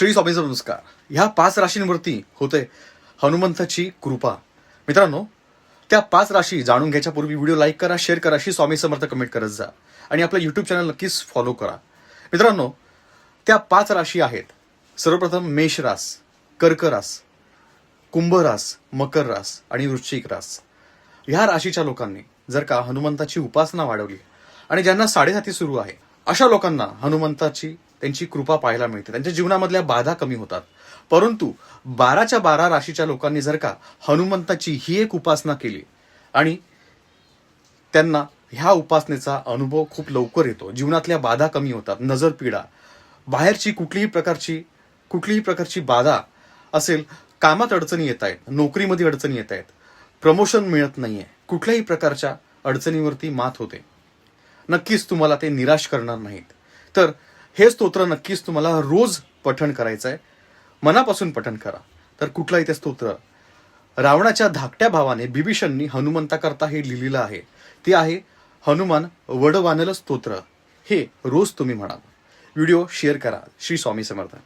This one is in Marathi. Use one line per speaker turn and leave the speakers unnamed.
श्री स्वामीचा नमस्कार. ह्या पाच राशींवरती होते हनुमंताची कृपा. मित्रांनो त्या पाच राशी जाणून घ्यायच्या पूर्वी व्हिडिओ लाईक करा शेअर करा श्री स्वामी समर्थ कमेंट करत जा. आणि आपलं यूट्यूब चॅनल नक्कीच फॉलो करा. मित्रांनो त्या पाच राशी आहेत. सर्वप्रथम मेष रास कर्क रास कुंभ रास मकर रास आणि वृश्चिक रास. ह्या राशीच्या लोकांनी जर का हनुमंताची उपासना वाढवली आणि ज्यांना साडेसाती सुरू आहे अशा लोकांना हनुमंताची त्यांची कृपा पाहायला मिळते. त्यांच्या जीवनामधल्या बाधा कमी होतात. परंतु बाराच्या बारा राशीच्या लोकांनी जर का हनुमंताची ही एक उपासना केली आणि त्यांना ह्या उपासनेचा अनुभव खूप लवकर येतो. जीवनातल्या बाधा कमी होतात. नजर पीडा. बाहेरची कुठलीही प्रकारची कुठलीही प्रकारची बाधा असेल कामात अडचणी येत आहेत. नोकरीमध्ये अडचणी येत आहेत. प्रमोशन मिळत नाहीये. कुठल्याही प्रकारच्या अडचणीवरती मात होते. नक्कीच तुम्हाला ते निराश करणार नाहीत. तर हे स्तोत्र नक्कीच तुम्हाला रोज पठण करायचं आहे मनापासून पठण करा. तर कुठलाही ते स्तोत्र. रावणाच्या धाकट्या भावाने बिभीषणनी हनुमंताकरता हे लिहिलेलं आहे. ते आहे हनुमान वडवानल स्तोत्र. हे रोज तुम्ही म्हणाल. व्हिडिओ शेअर करा. श्री स्वामी समर्थ.